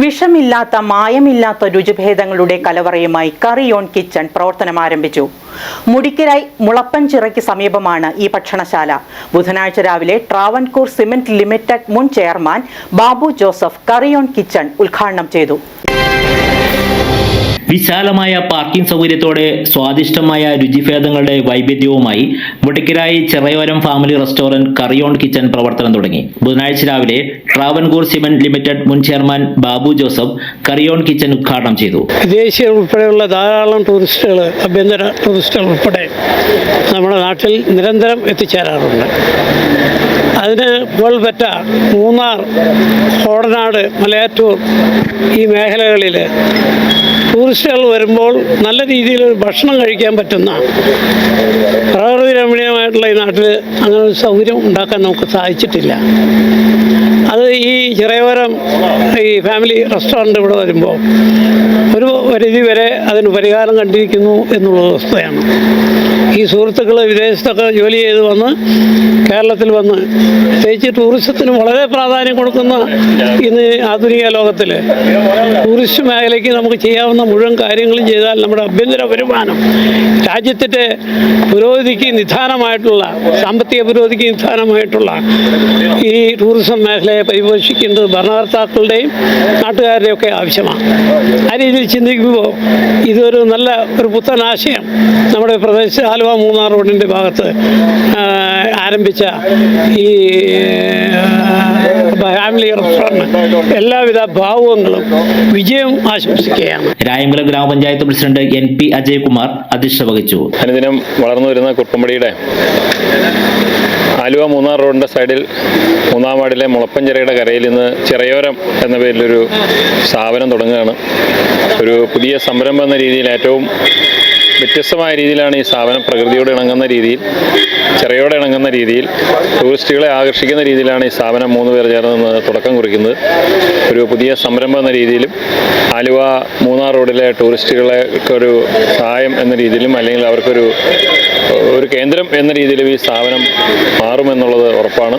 വിഷമില്ലാത്ത മായമില്ലാത്ത രുചിഭേദങ്ങളുടെ കലവറയുമായി കറിയോൺ കിച്ചൺ പ്രവർത്തനം ആരംഭിച്ചു. മുടിക്കരായി മുളപ്പൻചിറയ്ക്ക് സമീപമാണ് ഈ ഭക്ഷണശാല. ബുധനാഴ്ച രാവിലെ ട്രാവൻകൂർ സിമെന്റ് ലിമിറ്റഡ് മുൻ chairman Babu Joseph Curryon kitchen ഉദ്ഘാടനം ചെയ്തു. വിശാലമായ പാർക്കിംഗ് സൗകര്യത്തോടെ സ്വാദിഷ്ടമായ രുചിഭേദങ്ങളുടെ വൈവിധ്യവുമായി മുടിക്കരായി Cherayoram family restaurant Curryon kitchen പ്രവർത്തനം തുടങ്ങി. ബുധനാഴ്ച രാവിലെ ട്രാവൻകൂർ സിമെന്റ് ലിമിറ്റഡ് മുൻ chairman Babu Joseph Curryon kitchen ഉദ്ഘാടനം ചെയ്തു. വിദേശികൾ ഉൾപ്പെടെയുള്ള ധാരാളം ടൂറിസ്റ്റുകൾ ആഭ്യന്തര ടൂറിസ്റ്റുകൾ ഉൾപ്പെടെ നമ്മുടെ നാട്ടിൽ നിരന്തരം എത്തിച്ചേരാറുണ്ട്. അതിന് പുകൾപെറ്റ മൂന്നാർ കോടനാട് മലയാറ്റൂർ ഈ മേഖലകളിൽ ടൂറിസ്റ്റുകൾ വരുമ്പോൾ നല്ല രീതിയിൽ ഭക്ഷണം കഴിക്കാൻ പറ്റുന്ന പ്രകൃതി രമണീയമായിട്ടുള്ള ഈ നാട്ടിൽ അങ്ങനെ ഒരു സൗകര്യം ഉണ്ടാക്കാൻ നമുക്ക് സാധിച്ചിട്ടില്ല. അത് ഈ ചിറയോരം ഈ ഫാമിലി റെസ്റ്റോറന്റ് ഇവിടെ വരുമ്പോൾ ഒരു പരിധി വരെ അതിന് പരിഹാരം കണ്ടിരിക്കുന്നു എന്നുള്ള വസ്തുതയാണ് ഈ സുഹൃത്തുക്കൾ വിദേശത്തൊക്കെ ജോലി ചെയ്ത് വന്ന് കേരളത്തിൽ വന്ന് പ്രത്യേകിച്ച് ടൂറിസത്തിന് വളരെ പ്രാധാന്യം കൊടുക്കുന്ന ഇന്ന് ആധുനിക ലോകത്തിൽ ടൂറിസ്റ്റ് മേഖലയ്ക്ക് നമുക്ക് ചെയ്യാവുന്ന മുഴുവൻ കാര്യങ്ങളും ചെയ്താൽ നമ്മുടെ ആഭ്യന്തര വരുമാനം രാജ്യത്തിന്റെ പുരോഗതിക്ക് നിധാനമായിട്ടുള്ള സാമ്പത്തിക പുരോഗതിക്ക് നിധാനമായിട്ടുള്ള ഈ ടൂറിസം മേഖലയെ പരിപോഷിക്കേണ്ടത് ഭരണകർത്താക്കളുടെയും നാട്ടുകാരുടെയും ഒക്കെ ആവശ്യമാണ്. ആ രീതിയിൽ ചിന്തിക്കുമ്പോൾ ഇതൊരു നല്ല ഒരു പുത്തൻ ആശയം നമ്മുടെ പ്രദേശത്ത് ആലുവ മൂന്നാർ റോഡിന്റെ ഭാഗത്ത് ആരംഭിച്ച ഈ ഫാമിലി റെസ്റ്റോറന്റ് എല്ലാവിധ ഭാവങ്ങളും വിജയം ആശംസിക്കുകയാണ്. രായമ്പലം ഗ്രാമപഞ്ചായത്ത് പ്രസിഡന്റ് എൻ പി അജയ്കുമാർ അധ്യക്ഷത വഹിച്ചു. അനുദിനം വളർന്നു വരുന്ന കുട്ടമ്പടിയുടെ ആലുവ മൂന്നാർ റോഡിന്റെ സൈഡിൽ മൂന്നാം വാർഡിലെ മുളപ്പഞ്ചിറയുടെ കരയിൽ നിന്ന് ചിറയോരം എന്ന പേരിലൊരു സ്ഥാപനം തുടങ്ങുകയാണ്. ഒരു പുതിയ സംരംഭം എന്ന രീതിയിൽ ഏറ്റവും വ്യത്യസ്തമായ രീതിയിലാണ് ഈ സ്ഥാപനം പ്രകൃതിയോട് ഇണങ്ങുന്ന രീതിയിൽ ചിറയോടെ ഇണങ്ങുന്ന രീതിയിൽ ടൂറിസ്റ്റുകളെ ആകർഷിക്കുന്ന രീതിയിലാണ് ഈ സ്ഥാപനം മൂന്ന് പേർ ചേർന്ന് തുടക്കം കുറിക്കുന്നത്. ഒരു പുതിയ സംരംഭം എന്ന രീതിയിലും ആലുവ മൂന്നാർ റോഡിലെ ടൂറിസ്റ്റുകൾക്കൊരു സഹായം എന്ന രീതിയിലും അല്ലെങ്കിൽ അവർക്കൊരു ഒരു കേന്ദ്രം എന്ന രീതിയിലും ഈ സ്ഥാപനം മാറുമെന്നുള്ളത് ഉറപ്പാണ്.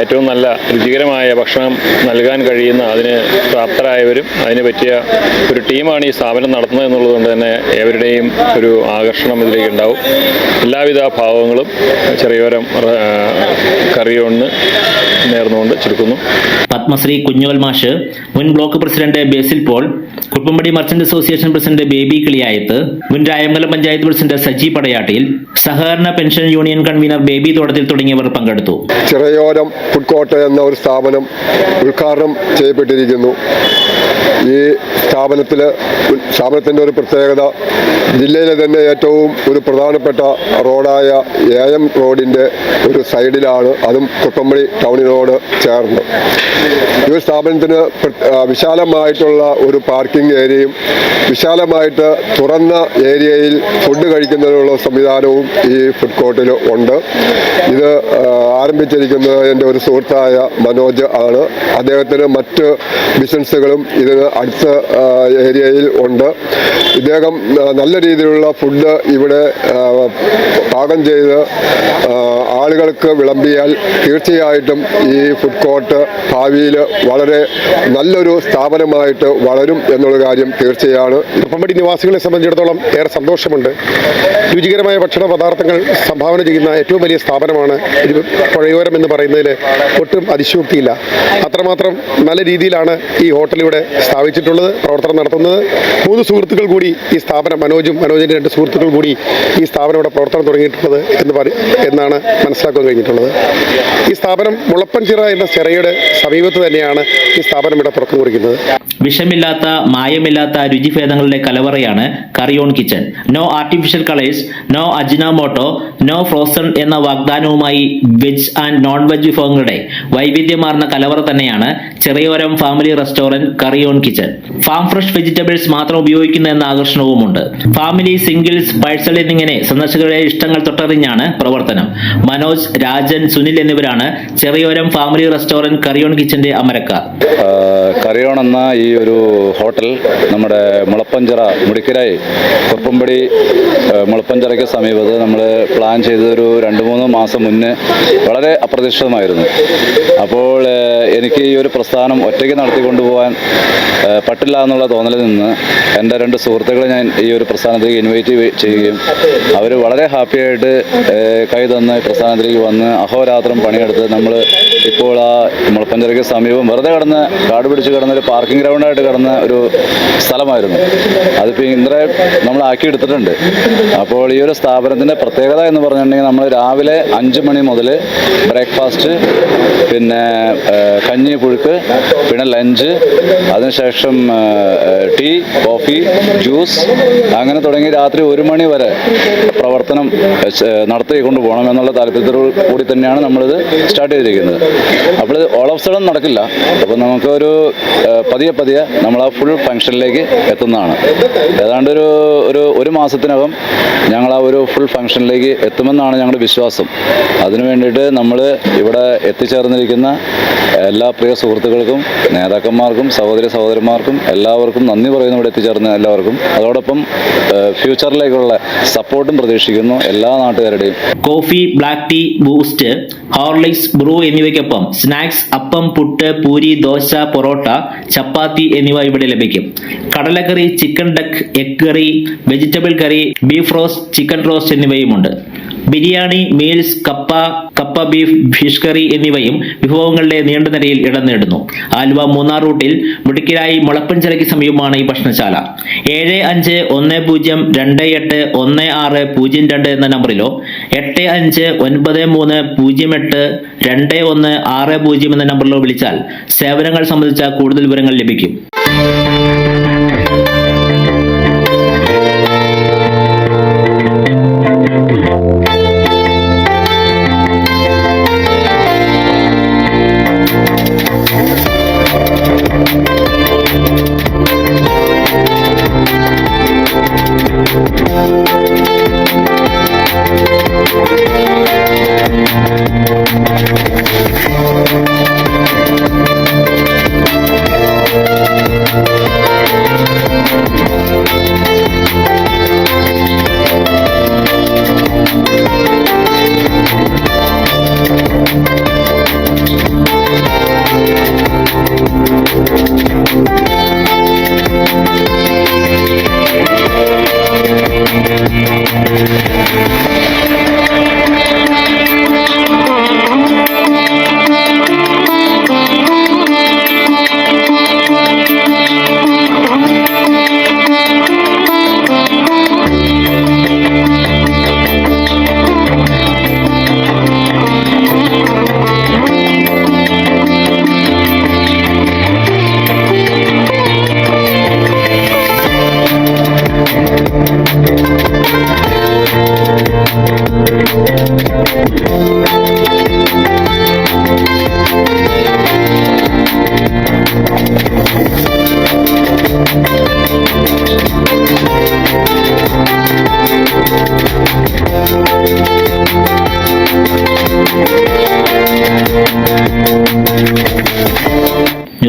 ഏറ്റവും നല്ല രുചികരമായ ഭക്ഷണം നൽകാൻ കഴിയുന്ന അതിന് പ്രാപ്തരായവരും അതിന് പറ്റിയ ഒരു ടീമാണ് ഈ സ്ഥാപനം നടത്തുന്നത് എന്നുള്ളത് കൊണ്ട് തന്നെ ഏവരുടെയും ഒരു ആകർഷണം ഇതിലേക്ക് ഉണ്ടാവും. എല്ലാവിധ ഭാവങ്ങളും ചെറിയോരം കറിയൊന്ന് നേർന്നുകൊണ്ട് ചുരുക്കുന്നു. പത്മശ്രീ കുഞ്ഞുവൽ മാഷ് മുൻ block president Basil Paul Kuruppampady merchant association president Baby Kiliyayath മുൻ രായമംഗലം പഞ്ചായത്ത് പ്രസിഡന്റ് സജി പടയാട്ടിൽ സഹകരണ pension union convener Baby Thodathil തുടങ്ങിയവർ പങ്കെടുത്തു. ചിറയോരം ഫുഡ് കോർട്ട് എന്ന ഒരു സ്ഥാപനം ഉദ്ഘാടനം ചെയ്യപ്പെട്ടിരിക്കുന്നു. ഈ സ്ഥാപനത്തിൽ സ്ഥാപനത്തിന്റെ ഒരു പ്രത്യേകത ജില്ലയിലെ തന്നെ ഏറ്റവും ഒരു പ്രധാനപ്പെട്ട റോഡായ എ എം റോഡിന്റെ ഒരു സൈഡിലാണ് അതും കുട്ടമ്പടി ടൗണിനോട് ചേർന്ന് ഈ സ്ഥാപനത്തിന് വിശാലമായിട്ടുള്ള ഒരു പാർക്കിംഗ് ഏരിയയും വിശാലമായിട്ട് തുറന്ന ഏരിയയിൽ ഫുഡ് കഴിക്കുന്നതിനുള്ള സംവിധാനവും ഈ ഫുഡ് കോർട്ടിൽ ഉണ്ട്. ഇത് ആരംഭിച്ചിരിക്കുന്നത് എന്റെ ഒരു സുഹൃത്തായ മനോജ് ആണ്. അദ്ദേഹത്തിന് മറ്റ് ബിസിനസ്സുകളും ഇതിന് അടുത്ത ഏരിയയിൽ ഉണ്ട്. ഇദ്ദേഹം നല്ല രീതിയിലുള്ള ഫുഡ് ഇവിടെ പാകം ചെയ്ത് ആളുകൾക്ക് വിളമ്പിയാൽ തീർച്ചയായിട്ടും ഈ ഫുഡ് കോർട്ട് ഭാവിയിൽ വളരെ നല്ലൊരു സ്ഥാപനമായിട്ട് വളരും എന്നുള്ള കാര്യം തീർച്ചയാണ്. കുപ്പമ്പടി നിവാസികളെ സംബന്ധിച്ചിടത്തോളം ഏറെ സന്തോഷമുണ്ട്. രുചികരമായ ഭക്ഷണ പദാർത്ഥങ്ങൾ സംഭാവന ചെയ്യുന്ന ഏറ്റവും വലിയ സ്ഥാപനമാണ് പുഴയോരം എന്ന് പറയുന്നതിൽ ഒട്ടും അതിശയോക്തിയില്ല. അത്രമാത്രം നല്ല രീതിയിലാണ് ഈ ഹോട്ടൽ ഇവിടെ സ്ഥാപിച്ചിട്ടുള്ളത് പ്രവർത്തനം നടത്തുന്നത്. മൂന്ന് സുഹൃത്തുക്കൾ കൂടി ഈ സ്ഥാപനം മനോജും മനോജിന്റെ രണ്ട് സുഹൃത്തുക്കൾ കൂടി ഈ സ്ഥാപനം ഇവിടെ പ്രവർത്തനം തുടങ്ങിയിട്ടുള്ളത് എന്ന് പറ എന്നാണ് മനസ്സിലാക്കാൻ കഴിഞ്ഞിട്ടുള്ളത്. ഈ സ്ഥാപനം മുളപ്പൻചിറ എന്ന ചെറയുടെ സമീപത്ത് തന്നെയാണ് ഈ സ്ഥാപനം ഇവിടെ പുറത്തു കുറിക്കുന്നത്. വിഷമില്ലാത്ത മായമില്ലാത്ത രുചിഭേദങ്ങളുടെ കലവറയാണ് Curryon kitchen. No artificial colours no Ajinomoto no frozen എന്ന വാഗ്ദാനവുമായി വെജ് ആൻഡ് നോൺ വെജ് വിഭവങ്ങളുടെ വൈവിധ്യമാർന്ന കലവറ തന്നെയാണ് Cheriyoram family restaurant Curryon kitchen. Farm fresh vegetables മാത്രം ഉപയോഗിക്കുന്ന എന്ന ആകർഷണവുമുണ്ട്. ഫാമിലി സിംഗിൾസ് പഴ്സൽ എന്നിങ്ങനെ സന്ദർശകരുടെ ഇഷ്ടങ്ങൾ തൊട്ടറിഞ്ഞാണ് പ്രവർത്തനം. മനോജ് രാജൻ സുനിൽ എന്നിവരാണ് ചെറിയോരം ഫാമിലി റെസ്റ്റോറന്റ് കറിയോൺ കിച്ചന്റെ അമരക്കാർ. കറിയോൺ എന്ന ഈ ഒരു ഹോട്ടൽ നമ്മുടെ മുളപ്പഞ്ചിറ മുടിക്കരായി. കുറുപ്പമ്പടി മുളപ്പഞ്ചിറയ്ക്ക് സമീപത്ത് നമ്മൾ പ്ലാൻ ചെയ്തൊരു രണ്ട് മൂന്ന് മാസം മുന്നേ വളരെ അപ്രതീക്ഷിതമായിരുന്നു. അപ്പോൾ എനിക്ക് ഈ ഒരു പ്രസ്ഥാനം ഒറ്റയ്ക്ക് നടത്തിക്കൊണ്ടു പോകാൻ പറ്റില്ല എന്നുള്ള തോന്നലിൽ നിന്ന് എന്റെ രണ്ട് സുഹൃത്തുക്കളെ ഞാൻ ഈ ഒരു പ്രസ്ഥാനത്തിലേക്ക് ഇൻവൈറ്റ് ചെയ്യുകയും അവർ വളരെ ഹാപ്പിയായിട്ട് കൈ തന്ന് പ്രസ്ഥാനത്തിലേക്ക് വന്ന് അഹോരാത്രം പണിയെടുത്ത് നമ്മൾ ഇപ്പോൾ ആ മുളപ്പഞ്ചിറയ്ക്ക് സമീപം വെറുതെ കിടന്ന് കാട് പിടിച്ച് കിടന്ന ഒരു പാർക്കിംഗ് ഗ്രൗണ്ടായിട്ട് കിടന്ന ഒരു സ്ഥലമായിരുന്നു. അതിപ്പോൾ ഇന്ദ്രെ നമ്മൾ ആക്കിയെടുത്തിട്ടുണ്ട് അപ്പോൾ ഈ ഒരു സ്ഥാപനത്തിന്റെ പ്രത്യേകത എന്ന് പറഞ്ഞിട്ടുണ്ടെങ്കിൽ നമ്മൾ രാവിലെ അഞ്ച് മണി മുതൽ ബ്രേക്ക്ഫാസ്റ്റ് പിന്നെ കഞ്ഞി പുഴുക്ക് പിന്നെ ലഞ്ച് അതിനുശേഷം ടീ കോഫി ജ്യൂസ് അങ്ങനെ തുടങ്ങി രാത്രി ഒരു മണി വരെ പ്രവർത്തനം നടത്തിക്കൊണ്ട് പോകണം എന്നുള്ള താല്പര്യത്തോടു കൂടി തന്നെയാണ് നമ്മളിത് സ്റ്റാർട്ട് ചെയ്തിരിക്കുന്നത്. അപ്പോൾ ഓൾ ഓഫ് സഡൻ നടക്കില്ല. അപ്പോൾ നമുക്കൊരു പതിയെ പതിയെ നമ്മൾ ആ ഫുൾ ഫംഗ്ഷനിലേക്ക് എത്തുന്നതാണ്. ഏതാണ്ട് ഒരു ഒരു മാസത്തിനകം ഞങ്ങൾ ആ ഒരു ഫുൾ ഫംഗ്ഷനിലേക്ക് എത്തുമെന്നാണ് ഞങ്ങളുടെ വിശ്വാസം. അതിനു വേണ്ടിയിട്ട് നമ്മൾ ഇവിടെ എത്തിച്ചേർന്നിരിക്കുന്ന എല്ലാ പ്രിയ സുഹൃത്തുക്കൾക്കും നേതാക്കന്മാർക്കും സഹോദര സഹോദരന്മാർക്കും എല്ലാവർക്കും നന്ദി പറയുന്നു ഇവിടെ എത്തിച്ചേർന്ന എല്ലാവർക്കും. അതോടൊപ്പം ഫ്യൂച്ചറിലേക്കുള്ള സപ്പോർട്ടും പ്രതീക്ഷിക്കുന്നു എല്ലാ നാട്ടുകാരുടെയും. Coffee black tea Boost Horlicks Bru എന്നിവയ്ക്കൊപ്പം സ്നാക്സ് അപ്പം പുട്ട് പൂരി ദോശ പൊറോട്ട ചപ്പാത്തി എന്നിവ ഇവിടെ ലഭിക്കും. കടലക്കറി chicken duck egg curry vegetable curry beef roast chicken roast എന്നിവയുമുണ്ട്. Biryani meals കപ്പ കപ്പ ബീഫ് ഫിഷ് കറി എന്നിവയും വിഭവങ്ങളുടെ നീണ്ട നിരയിൽ ഇടം നേടുന്നു. ആലുവ മൂന്നാർ റൂട്ടിൽ മുടിക്കിലായി മുളപ്പഞ്ചിറയ്ക്ക് സമീപമാണ് ഈ ഭക്ഷണശാല. ഏഴ് അഞ്ച് ഒന്ന് പൂജ്യം രണ്ട് എട്ട് ഒന്ന് ആറ് പൂജ്യം രണ്ട് എന്ന നമ്പറിലോ എട്ട് അഞ്ച് ഒൻപത് മൂന്ന് പൂജ്യം എട്ട് രണ്ട് ഒന്ന് ആറ് പൂജ്യം എന്ന നമ്പറിലോ വിളിച്ചാൽ സേവനങ്ങൾ സംബന്ധിച്ച കൂടുതൽ വിവരങ്ങൾ ലഭിക്കും.